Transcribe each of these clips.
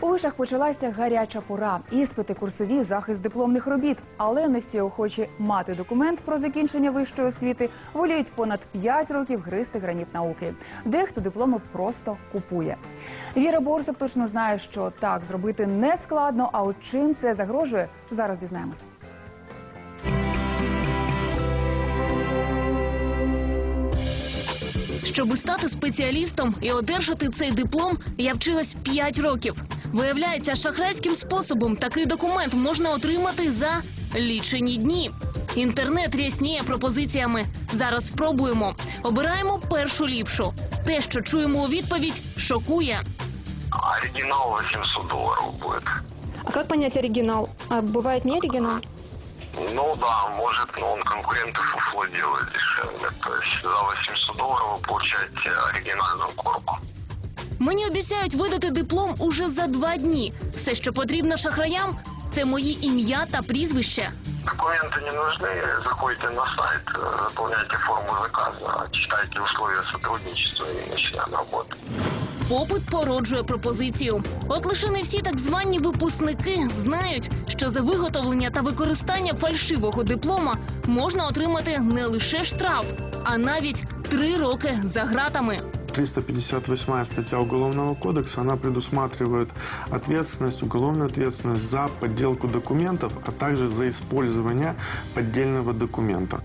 У вишах почалася гаряча пора. Іспити, курсові, захист дипломних робіт. Але не всі охочі мати документ про закінчення вищої освіти воліють понад 5 років гристи граніт науки. Дехто дипломи просто купує. Віра Борсок точно знає, що так зробити не складно. А от чим це загрожує, зараз дізнаємось. Щоби стати спеціалістом і одержати цей диплом, я вчилась 5 років. Виявляється, шахрайським способом такий документ можна отримати за лічені дні. Інтернет рясніє пропозиціями. Зараз спробуємо. Обираємо першу ліпшу. Те, що чуємо у відповідь, шокує. Оригинал 800 долларов будет. А как понять оригинал? А бывает не оригинал? Ну да, может, но он конкуренты фуфло делает дешевле. То есть за 800 долларов вы получаете оригинальную корку. Мені обіцяють видати диплом уже за два дні. Все, що потрібно шахраям, це мої ім'я та прізвище. Документы не нужны, заходите на сайт, э, заполняйте форму заказа, читайте условия сотрудничества и начинаем работу. Попит породжує пропозицію. От лише не всі так звані випускники знають, що за виготовлення та використання фальшивого диплома можна отримати не лише штраф, а навіть три роки за гратами. 358 статья Уголовного кодекса, она предусматривает ответственность, уголовную ответственность за подделку документов, а также за использование поддельного документа.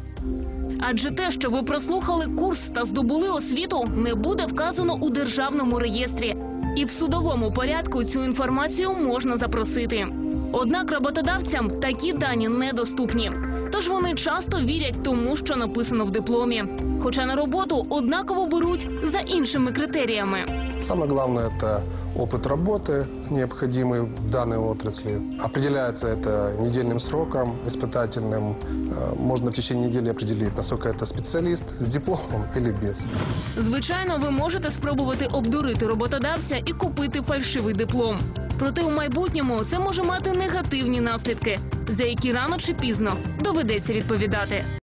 Адже те, що ви прослухали курс та здобули освіту, не буде вказано у державному реєстрі. І в судовому порядку цю інформацію можна запросити. Однак роботодавцям такі дані недоступні. Тож вони часто вірять тому, що написано в дипломі. Хоча на роботу однаково беруть за іншими критеріями. Самое главное – это опыт работы, необходимый в данной отрасли. Определяется это недельным сроком, испытательным. Э, Можно в течение недели определить, насколько это специалист с дипломом или без. Звичайно, ви можете спробувати обдурити роботодавця і купити фальшивий диплом. Проте у майбутньому це може мати негативні наслідки, за які рано чи пізно доведеться відповідати.